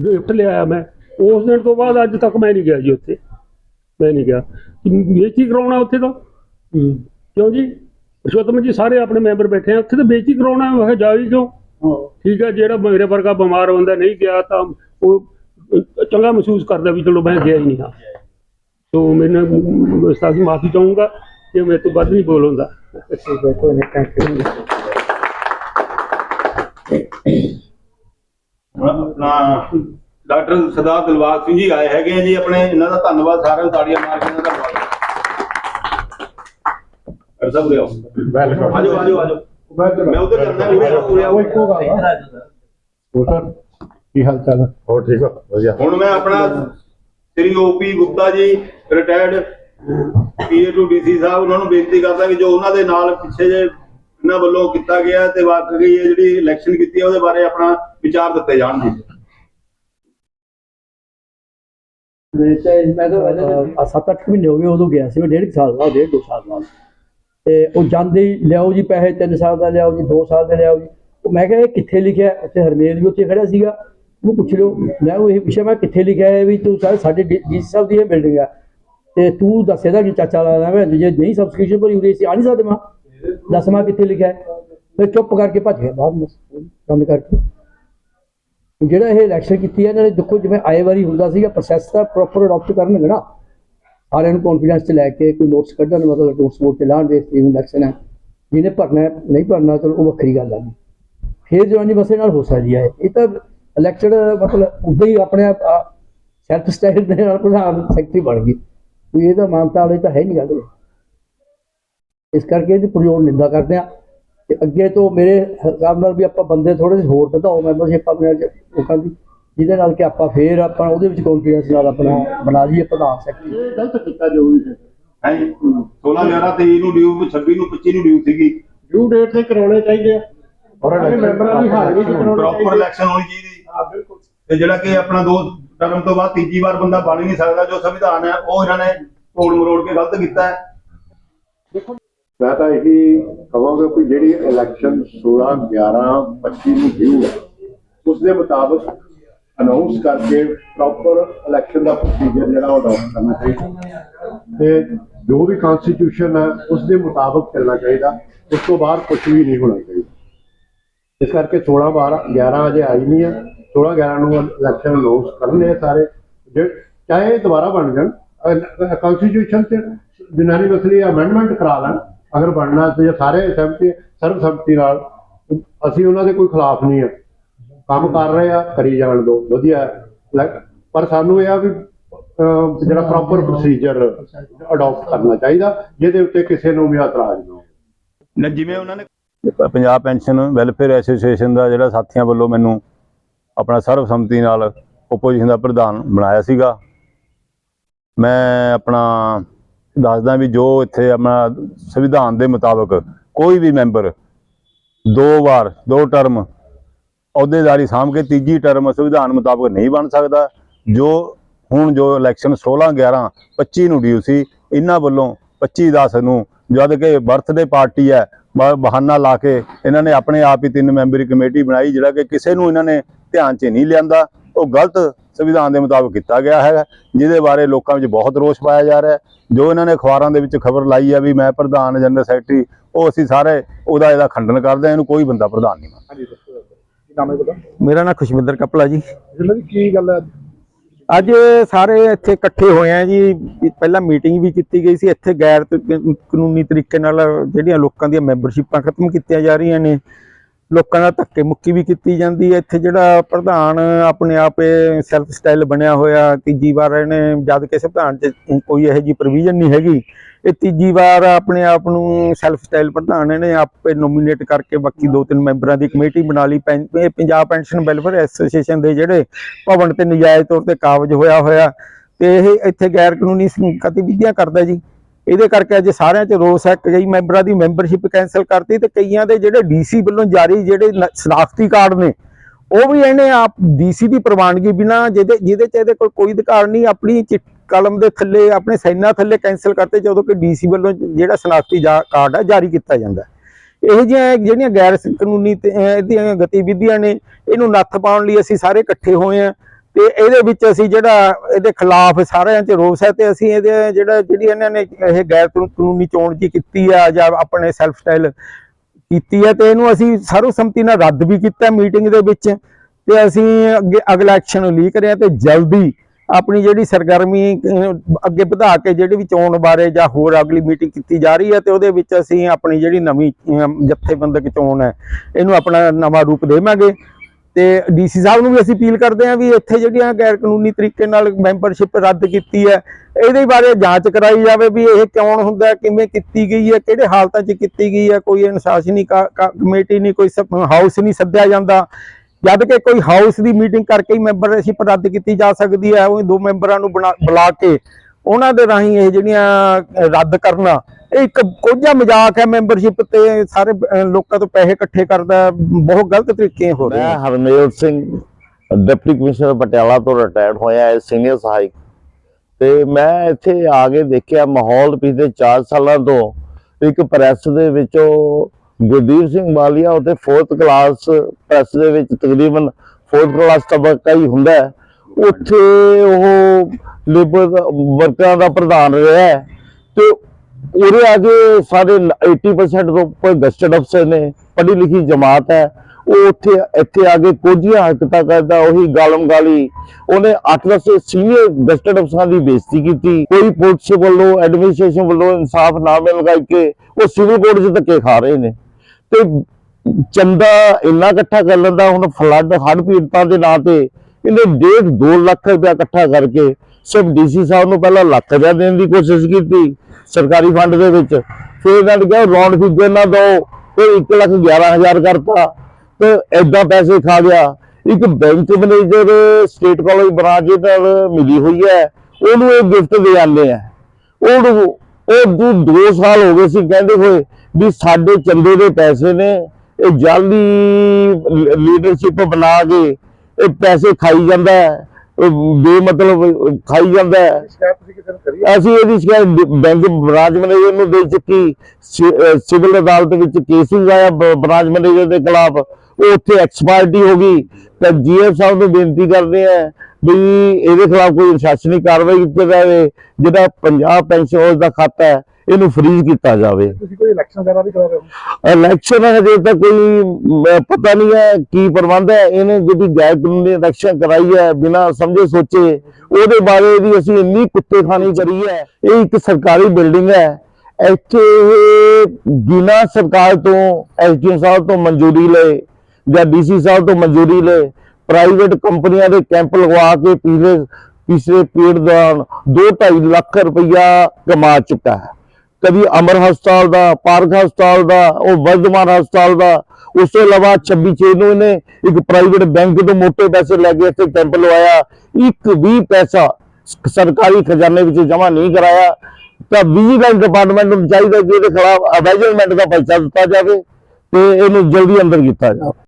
Gift ਲਿਆਇਆ ਮੈਂ ਉਸ ਦਿਨ ਤੋਂ ਬਾਅਦ ਅੱਜ ਤੱਕ ਮੈਂ ਨਹੀਂ ਗਿਆ ਜੀ ਉੱਥੇ। ਮੈਂ ਨਹੀਂ ਗਿਆ। ਬੇਇੱਜ਼ਤੀ ਕਰਾਉਣਾ ਉੱਥੇ ਤਾਂ? ਕਿਉਂ ਜੀ? ਪੁਰਸ਼ੋਤਮ ਜੀ ਸਾਰੇ ਆਪਣੇ ਮੈਂਬਰ ਬੈਠੇ ਆ ਉੱਥੇ ਤਾਂ ਬੇਇੱਜ਼ਤੀ ਕਰਾਉਣਾ ਮੈਂ ਜਾ ਹੀ। ਕਿਉਂ ਠੀਕ ਹੈ ਜਿਹੜਾ ਮੇਰੇ ਵਰਗਾ ਬਿਮਾਰ ਬੰਦਾ ਨਹੀਂ ਗਿਆ ਤਾਂ ਉਹ ਚੰਗਾ ਮਹਿਸੂਸ ਕਰਦਾ ਵੀ ਚਲੋ ਮੈਂ ਗਿਆ ਹੀ ਨਹੀਂ ਹਾਂ। ਤੋ ਮੈਨੂੰ ਉਸਤਾਦ ਜੀ ਮਾਫੀ ਚਾਹੂੰਗਾ ਕਿ ਮੈਂ ਤੋਂ ਵੱਧ ਨਹੀਂ ਬੋਲ ਹੁੰਦਾ। ਕੋਈ ਨਹੀਂ ਥੈਂਕ ਯੂ ਆਪਣਾ ਡਾਕਟਰ ਸਰਦਾਰ ਦਿਲਬਾਗ ਸਿੰਘ ਜੀ ਆਏ ਹੈਗੇ ਆ ਜੀ ਆਪਣੇ ਇਹਨਾਂ ਦਾ ਧੰਨਵਾਦ ਸਾਰਿਆਂ ਨੂੰ ਤਾੜੀਆਂ ਮਾਰ ਕੇ ਇਹਨਾਂ ਦਾ ਧੰਨਵਾਦ ਸਭ ਵੈਲਕਮ ਆਜੋ ਆਜੋ ਆਜੋ। ਮੈਂ ਉਧਰ ਜਾਂਦਾ ਉਰੇ ਉਰੇ ਆਓ। ਉਹ ਇੱਕੋ ਗੱਲ ਆ। ਹੋਰ ਸਰ ਕੀ ਹਾਲ ਚਾਲ ਹੈ ਹੋਰ ਠੀਕ ਹੋ? ਵਧੀਆ। ਹੁਣ ਮੈਂ ਆਪਣਾ Shri O P Gupta ji retired PA to DC sahib ਉਹਨਾਂ ਨੂੰ ਬੇਨਤੀ ਕਰਦਾ ਕਿ ਜੋ ਉਹਨਾਂ ਦੇ ਨਾਲ ਪਿੱਛੇ ਜੇ ਇਹਨਾਂ ਵੱਲੋਂ ਕੀਤਾ ਗਿਆ ਤੇ ਵਾਕਈ ਇਹ ਜਿਹੜੀ ਇਲੈਕਸ਼ਨ ਕੀਤੀ ਹੈ ਉਹਦੇ ਬਾਰੇ ਆਪਣਾ ਵਿਚਾਰ ਦਿੱਤੇ ਜਾਣ ਜੀ ਮੈਂ ਤਾਂ 7-8 ਮਹੀਨੇ ਹੋ ਗਏ ਉਦੋਂ ਗਿਆ ਸੀ ਮੈਂ ਡੇਢ ਕੁ ਸਾਲ ਬਾਅਦ ਡੇਢ ਦੋ ਸਾਲ ਬਾਅਦ। ਤੇ ਉਹ ਜਾਂਦੇ ਹੀ ਲਿਆਓ ਜੀ ਪੈਸੇ 3 ਸਾਲ ਦਾ ਲਿਆਓ ਜੀ 2 ਸਾਲ ਦਾ ਲਿਆਓ ਜੀ। ਉਹ ਮੈਂ ਕਿਹਾ ਇਹ ਕਿੱਥੇ ਲਿਖਿਆ? ਉੱਥੇ ਹਰਮੇਲ ਵੀ ਉੱਥੇ ਖੜਾ ਸੀਗਾ। ਉਹ ਪੁੱਛ ਲਿਓ ਮੈਂ ਉਹ ਇਹ ਪੁੱਛਿਆ ਮੈਂ ਕਿੱਥੇ ਲਿਖਿਆ ਹੈ ਵੀ ਤੂੰ ਸਾਡੇ ਡੀਸੀ ਸਾਹਿਬ ਦੀ ਇਹ ਬਿਲਡਿੰਗ ਆ। ਤੇ ਤੂੰ ਦੱਸੇਦਾ ਕਿ ਚਾਚਾ ਲੱਗਦਾ ਮੈਂ ਜੇ ਨਹੀਂ ਸਬਸਕ੍ਰਿਪਸ਼ਨ ਭਰੀ ਉਰੇ ਸੀ ਆ ਨਹੀਂ ਸਕਦੇ ਮਾਂ। ਦੱਸ ਮਾਂ ਕਿੱਥੇ ਲਿਖਿਆ? ਹੈ? ਫਿਰ ਚੁੱਪ ਕਰਕੇ ਭੱਜ ਗਿਆ ਬਾਹਰ ਬਸ ਬੰਦ ਕਰਕੇ। ਜਿਹੜਾ ਇਹ ਇਲੈਕਸ਼ਨ ਕੀਤੀ ਹੈ, ਇਹਨਾਂ ਨੇ ਦੇਖੋ ਜਿਵੇਂ ਆਏ ਵਾਰੀ ਹੁੰਦਾ ਸੀਗਾ ਪ੍ਰੋਸੈਸ ਦਾ ਪ੍ਰੋਪਰ ਅਡਾਪਟ ਕਰਨਗੇ ਨਾ। ਸਾਰਿਆਂ ਨੂੰ ਕੌਨਫੀਡੈਂਸ ਚ ਲੈ ਕੇ ਕੋਈ ਨੋਟਸ ਕੱਢਣ, ਮਤਲਬ ਨੋਟਸ ਵੋਟ ਤੇ ਲਾਣ ਦੇ ਸੀ ਇਲੈਕਸ਼ਨ ਹੈ। ਜਿਹਨੇ ਭਰਨਾ ਨਹੀਂ ਭਰਨਾ, ਚਲੋ ਉਹ ਵੱਖਰੀ ਗੱਲ ਆ ਜੀ। ਫੇਰ ਜਵਾਨੀ ਬਸੇ ਨਾਲ ਹੋ ਸਕਦੀ ਹੈ। ਇਹ ਤਾਂ ਇਲੈਕਟਡ ਮਤਲਬ ਉਦਾਂ ਹੀ ਆਪਣੇ ਆਪ ਸੈਲਫ ਸਟਾਈਲ ਦੇ ਨਾਲ ਪ੍ਰਧਾਨ ਸੈਕਟਰੀ ਬਣ ਗਈ। ਕੋਈ ਇਹਦਾ ਮਾਨਤਾ ਵਾਲੇ ਤਾਂ ਹੈ ਨਹੀਂ ਗੱਲ। ਇਸ ਕਰਕੇ ਇਹਦੀ ਪ੍ਰਯੋਗ ਨਿੰਦਾ ਕਰਦੇ ਆ। ਤੇ ਅੱਗੇ ਤੋਂ ਮੇਰੇ ਹਿਸਾਬ ਨਾਲ ਵੀ ਆਪਾਂ ਬੰਦੇ ਥੋੜੇ ਜਿਹੇ ਹੋਰ ਵਧਾਓ ਮੈਂਬਰਸ਼ਿਪ ਆਪਣੇ ਲੋਕਾਂ ਦੀ ਜਿਹਦੇ ਨਾਲ ਕਿ ਆਪਾਂ ਫੇਰ ਆਪਾਂ ਉਹਦੇ ਵਿੱਚ ਕੌਨਫੀਡੈਂਸ ਨਾਲ ਆਪਣਾ ਬਣਾ ਲਈਏ ਪ੍ਰਧਾਨ ਸੈਕਟਰੀ। ਇਹ ਗਲਤ ਕੀਤਾ ਜੋ ਵੀ ਹੈ। ਹੈ? 16 11 23 ਨੂੰ ਡਿਊ 26 ਨੂੰ 25 ਨੂੰ ਡਿਊ ਸੀਗੀ। ਡਿਊ ਡੇਟ ਤੇ ਕਰਾਉਣੇ ਚਾਹੀਦੇ ਆ। ਔਰ ਮੈਂਬਰਾਂ ਦੀ ਹਾਜ਼ਰੀ ਪ੍ਰੋਪਰ ਇਲੈਕਸ਼ਨ ਹੋਣੀ ਚਾਹੀਦੀ। ਹਾਂ ਬਿਲਕੁਲ। ਤੇ ਜਿਹੜਾ ਕਿ ਆਪਣਾ ਦੋ ਟਰਮ ਤੋਂ ਬਾਅਦ ਤੀਜੀ ਵਾਰ ਬੰਦਾ ਬਣ ਹੀ ਨਹੀਂ ਸਕਦਾ ਜੋ ਸੰਵਿਧਾਨ ਹੈ ਉਹ ਇਹਨਾਂ ਨੇ ਤੋੜ ਮਰੋੜ ਕੇ ਗਲਤ ਕੀਤਾ ਹੈ। ਮੈਂ ਤਾਂ ਇਹੀ ਕਹਾਂਗਾ ਕਿ ਜਿਹੜੀ ਇਲੈਕਸ਼ਨ 16 11 25 ਨੂੰ ਡਿਊ ਹੈ ਉਸ ਦੇ ਮੁਤਾਬਕ ਅਨਾਉਂਸ ਕਰਕੇ ਪ੍ਰੋਪਰ ਇਲੈਕਸ਼ਨ ਦਾ ਪ੍ਰੋਸੀਜਰ ਜਿਹੜਾ ਉਹ ਅਡਾਪਟ ਕਰਨਾ ਚਾਹੀਦਾ। ਤੇ ਜੋ ਵੀ ਕਨਸਟੀਟਿਊਸ਼ਨ ਹੈ, ਉਸ ਦੇ ਮੁਤਾਬਕ ਚੱਲਣਾ ਚਾਹੀਦਾ, ਉਸ ਤੋਂ ਬਾਹਰ ਕੁਝ ਵੀ ਨਹੀਂ ਹੋਣਾ ਚਾਹੀਦਾ। ਇਸ ਕਰਕੇ 16 12 11 ਅਜੇ ਆਈ ਨਹੀਂ ਹੈ। 16 11 ਨੂੰ ਇਲੈਕਸ਼ਨ ਅਨਾਉਂਸ ਕਰਨੇ ਸਾਰੇ। ਚਾਹੇ ਇਹ ਦੁਬਾਰਾ ਬਣ ਜਾਣ ਕਨਸਟੀਟਿਊਸ਼ਨ ਤੇ ਜਨਾਨੀ ਮਸਲੀ ਅਮੈਂਡਮੈਂਟ ਕਰਾ ਲੈਣ। ਅਗਰ ਬਣਨਾ ਤੇ ਸਾਰੇ ਸਹਿਮਤੀ ਸਰਵ ਸੰਮਤੀ ਨਾਲ, ਅਸੀਂ ਉਹਨਾਂ ਦੇ ਕੋਈ ਖਿਲਾਫ ਨਹੀਂ ਆ। ਕੰਮ ਕਰ ਰਹੇ ਆ, ਕਰੀ ਜਾਣ ਦੋ, ਵਧੀਆ ਪਰ ਸਾਨੂੰ ਇਹ ਆ ਵੀ ਜਿਹੜਾ ਪ੍ਰੋਪਰ ਪ੍ਰੋਸੀਜਰ ਅਡਾਪਟ ਕਰਨਾ ਚਾਹੀਦਾ, ਜਿਹਦੇ ਉੱਤੇ ਕਿਸੇ ਨੂੰ ਵੀ ਇਤਰਾਜ਼ ਨਾ ਹੋਵੇ। ਨਾ ਜਿਵੇਂ ਉਹਨਾਂ ਨੇ ਪੰਜਾਬ ਪੈਨਸ਼ਨ ਵੈਲਫੇਅਰ ਐਸੋਸੀਏਸ਼ਨ ਦਾ ਜਿਹੜਾ ਸਾਥੀਆਂ ਵੱਲੋਂ ਮੈਨੂੰ ਆਪਣਾ ਸਰਬਸੰਮਤੀ ਨਾਲ ਓਪੋਜੀਸ਼ਨ ਦਾ ਪ੍ਰਧਾਨ ਬਣਾਇਆ ਸੀਗਾ। ਮੈਂ ਆਪਣਾ ਦੱਸਦਾ ਵੀ ਜੋ ਇੱਥੇ ਆਪਣਾ ਸੰਵਿਧਾਨ ਦੇ ਮੁਤਾਬਕ ਕੋਈ ਵੀ ਮੈਂਬਰ ਦੋ ਵਾਰ, ਦੋ ਟਰਮ ਅਹੁਦੇਦਾਰੀ ਸਾਂਭ ਕੇ ਤੀਜੀ ਟਰਮ ਸੰਵਿਧਾਨ ਮੁਤਾਬਕ ਨਹੀਂ ਬਣ ਸਕਦਾ, ਜੋ ਹੁਣ ਜੋ ਇਲੈਕਸ਼ਨ 16 11 25 ਨੂੰ ਡਿਊ ਸੀ, ਇਹਨਾਂ ਵੱਲੋਂ 25 10 ਨੂੰ ਜਦ ਕਿ ਬਰਥਡੇ ਪਾਰਟੀ ਹੈ, ਬ- ਬਹਾਨਾ ਲਾ ਕੇ ਇਹਨਾਂ ਨੇ ਆਪਣੇ ਆਪ ਹੀ ਤਿੰਨ ਮੈਂਬਰੀ ਕਮੇਟੀ ਬਣਾਈ, ਜਿਹੜਾ ਕਿ ਕਿਸੇ ਨੂੰ ਇਹਨਾਂ ਨੇ ਧਿਆਨ 'ਚ ਨਹੀਂ ਲਿਆਂਦਾ। ਉਹ ਗਲਤ ਸੰਵਿਧਾਨ ਦੇ ਮੁਤਾਬਕ ਕੀਤਾ ਗਿਆ ਹੈ ਜਿਹਦੇ ਬਾਰੇ ਲੋਕਾਂ ਵਿੱਚ ਬਹੁਤ ਰੋਸ ਪਾਇਆ ਜਾ ਰਿਹਾ ਹੈ। ਜੋ ਇਹਨਾਂ ਨੇ ਅਖਬਾਰਾਂ ਦੇ ਵਿੱਚ ਖਬਰ ਲਾਈ ਹੈ ਵੀ ਮੈਂ ਪ੍ਰਧਾਨ ਜਨਰਲ ਸੈਕਟਰੀ ਉਹ ਅਸੀਂ ਸਾਰੇ ਉਹਦਾ ਇਹਦਾ ਖੰਡਨ ਕਰਦੇ ਹਾਂ ਇਹਨੂੰ ਕੋਈ ਬੰਦਾ ਪ੍ਰਧਾਨ ਨਹੀਂ ਮੰਨਦਾ। ਹਾਂਜੀ ਦੱਸੋ ਕੀ ਨਾਮ ਹੈ ਤੁਹਾਡਾ? ਮੇਰਾ ਨਾਮ ਖੁਸ਼ਵਿੰਦਰ ਕਪਲਾ ਜੀ। ਕੀ ਗੱਲ ਹੈ? ਅੱਜ ਸਾਰੇ ਇੱਥੇ ਇਕੱਠੇ ਹੋਏ ਆ ਜੀ। ਪਹਿਲਾਂ ਮੀਟਿੰਗ ਵੀ ਕੀਤੀ ਗਈ ਸੀ। ਇੱਥੇ ਗੈਰ ਕਾਨੂੰਨੀ ਤਰੀਕੇ ਨਾਲ ਜਿਹੜੀਆਂ ਲੋਕਾਂ ਦੀਆਂ ਮੈਂਬਰਸ਼ਿਪਾਂ ਖਤਮ ਕੀਤੀਆਂ ਜਾ ਰਹੀਆਂ ਨੇ। ਲੋਕਾਂ ਦਾ ਧੱਕੇ ਮੁੱਕੀ ਵੀ ਕੀਤੀ ਜਾਂਦੀ ਹੈ। ਇੱਥੇ ਜਿਹੜਾ ਪ੍ਰਧਾਨ ਆਪਣੇ ਆਪ ਸੈਲਫ ਸਟਾਈਲ ਬਣਿਆ ਹੋਇਆ, ਤੀਜੀ ਵਾਰ ਇਹਨੇ ਜਦ ਕਿ ਸੰਵਿਧਾਨ 'ਚ ਕੋਈ ਇਹੋ ਜੀ ਪ੍ਰੋਵੀਜ਼ਨ ਨਹੀਂ ਹੈਗੀ, ਇਹ ਤੀਜੀ ਵਾਰ ਆਪਣੇ ਆਪ ਨੂੰ ਸੈਲਫ ਸਟਾਈਲ ਪ੍ਰਧਾਨ ਇਹਨੇ ਆਪੇ ਨੋਮੀਨੇਟ ਕਰਕੇ ਬਾਕੀ ਦੋ ਤਿੰਨ ਮੈਂਬਰਾਂ ਦੀ ਕਮੇਟੀ ਬਣਾ ਲਈ। ਪੈਨ- ਇਹ ਪੰਜਾਬ ਪੈਨਸ਼ਨ ਵੈਲਫੇਅਰ ਐਸੋਸੀਏਸ਼ਨ ਦੇ ਜਿਹੜੇ ਭਵਨ ਤੇ ਨਜਾਇਜ਼ ਤੌਰ ਤੇ ਕਾਬਜ ਹੋਇਆ ਹੋਇਆ, ਤੇ ਇਹ ਇੱਥੇ ਗੈਰ ਕਾਨੂੰਨੀ ਗਤੀਵਿਧੀਆਂ ਕਰਦਾ ਜੀ। ਇਹਦੇ ਕਰਕੇ ਅੱਜ ਸਾਰਿਆਂ 'ਚ ਰੋਸ ਹੈ ਕਈ ਮੈਂਬਰਾਂ ਦੀ ਮੈਂਬਰਸ਼ਿਪ ਕੈਨਸਲ ਕਰਤੀ ਤੇ ਕਈਆਂ ਦੇ ਜਿਹੜੇ ਡੀਸੀ ਵੱਲੋਂ ਜਾਰੀ ਜਿਹੜੇ ਨ- ਸ਼ਨਾਖਤੀ ਕਾਰਡ ਨੇ ਉਹ ਵੀ ਇਹਨੇ ਆਪ ਡੀਸੀ ਦੀ ਪ੍ਰਵਾਨਗੀ ਬਿਨਾ ਜਿਹਦੇ ਜਿਹਦੇ 'ਚ ਇਹਦੇ ਕੋਲ ਕੋਈ ਅਧਿਕਾਰ ਨਹੀਂ ਆਪਣੀ ਚਿ- ਕਲਮ ਦੇ ਥੱਲੇ ਆਪਣੇ ਸਾਈਨਾਂ ਥੱਲੇ ਕੈਨਸਲ ਕਰਤੇ ਜਦੋਂ ਕਿ ਡੀਸੀ ਵੱਲੋਂ ਜਿਹੜਾ ਸ਼ਨਾਖਤੀ ਜਾ- ਕਾਰਡ ਹੈ ਜਾਰੀ ਕੀਤਾ ਜਾਂਦਾ ਹੈ। ਇਹੋ ਜਿਹੀਆਂ ਜਿਹੜੀਆਂ ਗੈਰ ਕਾਨੂੰਨੀ ਤੇ, ਇਹਦੀਆਂ ਗਤੀਵਿਧੀਆਂ ਨੇ ਇਹਨੂੰ ਨੱਥ ਪਾਉਣ ਲਈ ਅਸੀਂ ਸਾਰੇ ਇਕੱਠੇ ਹੋਏ ਆ ਤੇ ਇਹਦੇ ਵਿੱਚ ਅਸੀਂ ਜਿਹੜਾ ਇਹਦੇ ਖਿਲਾਫ ਸਾਰਿਆਂ 'ਚ ਰੋਸ ਹੈ ਤੇ ਅਸੀਂ ਇਹਦੇ ਜਿਹੜਾ ਜਿਹੜੀ ਇਹਨਾਂ ਨੇ ਇਹ ਗੈਰ ਕਾਨੂੰਨੀ ਚੋਣ ਜੀ ਕੀਤੀ ਆ ਜਾਂ ਆਪਣੇ ਸੈਲਫ ਸਟਾਈਲ ਕੀਤੀ ਹੈ ਤੇ ਇਹਨੂੰ ਅਸੀਂ ਸਰਵਸੰਮਤੀ ਨਾਲ ਰੱਦ ਵੀ ਕੀਤਾ ਮੀਟਿੰਗ ਦੇ ਵਿੱਚ ਤੇ ਅਸੀਂ ਅੱਗੇ ਅਗਲਾ ਐਕਸ਼ਨ ਲੀਕ ਰਿਹਾ ਤੇ ਜਲਦੀ ਆਪਣੀ ਜਿਹੜੀ ਸਰਗਰਮੀ ਅੱਗੇ ਵਧਾ ਕੇ ਜਿਹੜੀ ਵੀ ਚੋਣ ਬਾਰੇ ਜਾਂ ਹੋਰ ਅਗਲੀ ਮੀਟਿੰਗ ਕੀਤੀ ਜਾ ਰਹੀ ਹੈ ਤੇ ਉਹਦੇ ਵਿੱਚ ਅਸੀਂ ਆਪਣੀ ਜਿਹੜੀ ਨਵੀਂ ਜਥੇਬੰਦਕ ਚੋਣ ਹੈ, ਇਹਨੂੰ ਆਪਣਾ ਨਵਾਂ ਰੂਪ ਦੇਵਾਂਗੇ। ਤੇ ਡੀਸੀ ਸਾਹਿਬ ਨੂੰ ਵੀ ਅਸੀਂ ਅਪੀਲ ਕਰਦੇ ਹਾਂ ਵੀ ਇੱਥੇ ਜਿਹੜੀਆਂ ਗੈਰ ਕਾਨੂੰਨੀ ਤਰੀਕੇ ਨਾਲ ਮੈਂਬਰਸ਼ਿਪ ਰੱਦ ਕੀਤੀ ਹੈ, ਇਹਦੇ ਬਾਰੇ ਜਾਂਚ ਕਰਾਈ ਜਾਵੇ ਵੀ ਇਹ ਕਿਉਂ ਹੁੰਦਾ, ਕਿਵੇਂ ਕੀਤੀ ਗਈ ਹੈ, ਕਿਹੜੇ ਹਾਲਤਾਂ 'ਚ ਕੀਤੀ ਗਈ ਹੈ, ਕੋਈ ਅਨੁਸ਼ਾਸਨੀ ਕਾ- ਕਮੇਟੀ ਨਹੀਂ, ਕੋਈ ਹਾਊਸ ਨਹੀਂ ਸੱਦਿਆ ਜਾਂਦਾ। ਜਦ ਕਿ ਕੋਈ ਹਾਊਸ ਦੀ ਮੀਟਿੰਗ ਕਰਕੇ ਹੀ ਮੈਂਬਰਸ਼ਿਪ ਰੱਦ ਕੀਤੀ ਜਾ ਸਕਦੀ ਹੈ, ਉਹ ਦੋ ਮੈਂਬਰਾਂ ਨੂੰ ਬਣਾ- ਬੁਲਾ ਕੇ ਉਹਨਾਂ ਦੇ ਰਾਹੀਂ ਇਹ ਜਿਹੜੀਆਂ ਰੱਦ ਕਰਨਾ ਇੱਕ ਕੋਝਾ ਮਜ਼ਾਕ ਹੈ ਮੈਂਬਰਸ਼ਿਪ ਤੇ ਸਾਰੇ ਲੋਕਾਂ ਤੋਂ ਪੈਸੇ ਇਕੱਠੇ ਕਰਦਾ ਬਹੁਤ ਗਲਤ ਤਰੀਕੇ ਹੋ ਰਹੇ ਮੈਂ ਹਰਮੇਲ ਸਿੰਘ ਡਿਪਟੀ ਕਮਿਸ਼ਨਰ ਪਟਿਆਲਾ ਤੋਂ ਰਿਟਾਇਰਡ ਹੋਇਆ ਹੈ ਸੀਨੀਅਰ ਸਹਾਇਕ ਤੇ ਮੈਂ ਇੱਥੇ ਆ ਕੇ ਦੇਖਿਆ ਮਾਹੌਲ ਪਿਛਲੇ 4 ਸਾਲਾਂ ਤੋਂ। ਇੱਕ ਪ੍ਰੈਸ ਦੇ ਵਿੱਚੋਂ ਗੁਰਦੀਪ ਸਿੰਘ ਵਾਲੀਆ ਉੱਥੇ 4th ਕਲਾਸ ਪ੍ਰੈਸ ਦੇ ਵਿੱਚ ਤਕਰੀਬਨ 4th ਕਲਾਸ ਤਬਕਾ ਹੀ ਹੁੰਦਾ ਉੱਥੇ ਉਹ ਲੇਬਰ ਵਰਕਰਾਂ ਦਾ ਪ੍ਰਧਾਨ ਰਿਹਾ ਤੇ ਉਰੇ ਆ ਕੇ ਸਾਰੇ 80% ਤੋਂ ਉੱਪਰ ਗਸਟਡ ਅਫਸਰ ਨੇ, ਪੜ੍ਹੀ ਲਿਖੀ ਜਮਾਤ ਹੈ। ਉਹ ਉੱਥੇ, ਇੱਥੇ ਆ ਕੇ ਕੋਝੀਆਂ ਹਰਕਤਾਂ ਕਰਦਾ, ਉਹੀ ਗਾਲਮ ਗਾਲੀ। ਉਹਨੇ 8-10 ਸੀਨੀਅਰ ਗਸਟਡ ਅਫਸਰਾਂ ਦੀ ਬੇਇੱਜ਼ਤੀ ਕੀਤੀ। ਕੋਈ ਪੁਲਿਸ ਵੱਲੋਂ ਐਡਮਿਨਿਸਟ੍ਰੇਸ਼ਨ ਵੱਲੋਂ ਇਨਸਾਫ ਨਾ ਮਿਲ ਕਰਕੇ ਉਹ ਸਿਵਲ ਕੋਰਟ 'ਚ ਧੱਕੇ ਖਾ ਰਹੇ ਨੇ। ਤੇ ਚੰਦਾ ਇੰਨਾ ਇਕੱਠਾ ਕਰ ਲੈਂਦਾ, ਹੁਣ ਫਲੱਡ ਹੜ੍ਹ ਪੀੜਤਾਂ ਦੇ ਨਾਂ ਤੇ, ਇਹਨੇ 1.5 2 ਲੱਖ ਰੁਪਇਆ ਇਕੱਠਾ ਕਰਕੇ ਸਿਰਫ ਡੀਸੀ ਸਾਹਿਬ ਨੂੰ ਪਹਿਲਾਂ ਲੱਖ ਰੁਪਇਆ ਦੇਣ ਦੀ ਕੋਸ਼ਿਸ਼ ਕੀਤੀ, ਸਰਕਾਰੀ ਫੰਡ ਦੇ ਵਿੱਚ। ਫਿਰ ਇਹਨਾਂ ਨੇ ਕਿਹਾ ਰੌਂਡ ਫਿਗਰ ਨਾ ਦੋ, ਫਿਰ 1 ਲੱਖ 11000 ਕਰਤਾ। ਤੇ ਐਦਾਂ ਪੈਸੇ ਖਾ ਗਿਆ। ਇੱਕ bank manager state college branch ਨਾਲ ਮਿਲੀ ਹੋਈ ਹੈ। ਉਹਨੂੰ ਇਹ ਗਿਫਟ ਦੇ ਜਾਂਦੇ ਆ। ਉਹਨੂੰ, ਉਹ ਦੂ 2 ਸਾਲ ਹੋ ਗਏ ਸੀ ਕਹਿੰਦੇ ਹੋਏ ਵੀ ਸਾਡੇ ਚੰਦੇ ਦੇ ਪੈਸੇ ਨੇ, ਇਹ ਜਲਦੀ ਲੀਡਰਸ਼ਿਪ ਬਣਾ ਕੇ ਇਹ ਪੈਸੇ ਖਾਈ ਜਾਂਦਾ ਹੈ। ਬੇ ਮਤਲਬ ਖਾਈ ਜਾਂਦਾ ਹੈ। ਅਸੀਂ ਇਹਦੀ ਸ਼ਿਕਾਇਤ ਬੈਂਕ ਬ੍ਰਾਂਚ ਮੈਨੇਜਰ ਨੂੰ ਦੇ ਚੁੱਕੀ ਸਿਵਲ ਅਦਾਲਤ ਵਿੱਚ ਕੇਸਿਸ ਆਇਆ ਬ੍ਰਾਂਚ ਮੈਨੇਜਰ ਦੇ ਖਿਲਾਫ। ਉਹ ਉੱਥੇ ਐਕਸਪਾਇਰਟੀ ਹੋ ਗਈ। ਤਾਂ ਜੀਐਫ ਸਾਹਿਬ ਨੂੰ ਬੇਨਤੀ ਕਰਦੇ ਆ ਵੀ ਇਹਦੇ ਖਿਲਾਫ ਕੋਈ ਅਨੁਸ਼ਾਸਨੀ ਕਾਰਵਾਈ ਕੀਤੀ ਜਾਵੇ ਜਿਹੜਾ ਪੰਜਾਬ ਪੈਨਸ਼ਨ ਦਾ ਖਾਤਾ ਹੈ ਇਹਨੂੰ ਫ੍ਰੀਜ਼ ਕੀਤਾ ਜਾਵੇ। ਤੁਸੀਂ ਕੋਈ ਇਲੈਕਸ਼ਨ ਵਗੈਰਾ ਵੀ ਕਰਾ ਰਹੇ ਹੋ? ਇਲੈਕਸ਼ਨ ਹਜੇ ਤੱਕ ਕੋਈ ਪਤਾ ਨਹੀਂ ਹੈ ਕੀ ਪ੍ਰਬੰਧ ਹੈ। ਇਹਨੇ ਜਿਹੜੀ ਗੈਰ ਕਾਨੂੰਨੀ ਇਲੈਕਸ਼ਨ ਕਰਾਈ ਹੈ ਬਿਨਾਂ ਸਮਝੇ ਸੋਚੇ ਉਹਦੇ ਬਾਰੇ ਵੀ ਅਸੀਂ ਇੰਨੀ ਕੁੱਤੇਖਾਨੀ ਕਰੀ ਹੈ। ਇਹ ਇੱਕ ਸਰਕਾਰੀ ਬਿਲਡਿੰਗ ਹੈ। ਇੱਥੇ ਬਿਨਾਂ ਸਰਕਾਰ ਤੋਂ ਐਸਡੀਐਮ ਸਾਹਿਬ ਤੋਂ ਮਨਜ਼ੂਰੀ ਲਏ ਜਾਂ ਡੀਸੀ ਸਾਹਿਬ ਤੋਂ ਮਨਜ਼ੂਰੀ ਲਏ ਪ੍ਰਾਈਵੇਟ ਕੰਪਨੀਆਂ ਦੇ ਕੈਂਪ ਲਗਵਾ ਕੇ ਪਿਛਲੇ ਪਿਛਲੇ ਪੀਰੀਅਡ ਦੌਰਾਨ 2.5 ਲੱਖ ਰੁਪਈਆ ਕਮਾ ਚੁੱਕਾ ਹੈ। ਕਦੀ ਅਮਰ ਹਸਪਤਾਲ ਦਾ, ਪਾਰਕ ਹਸਪਤਾਲ ਦਾ, ਉਹ ਵਰਧਮਾਨ ਹਸਪਤਾਲ ਦਾ, ਉਸ ਤੋਂ ਇਲਾਵਾ 26 ਛੇ ਨੂੰ ਇਹਨੇ ਇੱਕ ਪ੍ਰਾਈਵੇਟ ਬੈਂਕ ਤੋਂ ਮੋਟੇ ਪੈਸੇ ਲੈ ਕੇ ਇੱਥੇ ਕੈਂਪ ਲਵਾਇਆ। ਇੱਕ ਵੀ ਪੈਸਾ ਸਰਕਾਰੀ ਖਜ਼ਾਨੇ ਵਿੱਚ ਜਮ੍ਹਾਂ ਨਹੀਂ ਕਰਾਇਆ। ਤਾਂ ਵਿਜੀਲੈਂਸ ਡਿਪਾਰਟਮੈਂਟ ਨੂੰ ਚਾਹੀਦਾ ਕਿ ਇਹਦੇ ਖਿਲਾਫ ਅਵੈਜਲਮੈਂਟ ਦਾ ਪੈਸਾ ਦਿੱਤਾ ਜਾਵੇ ਤੇ ਇਹਨੂੰ ਜਲਦੀ ਅੰਦਰ ਕੀਤਾ ਜਾਵੇ।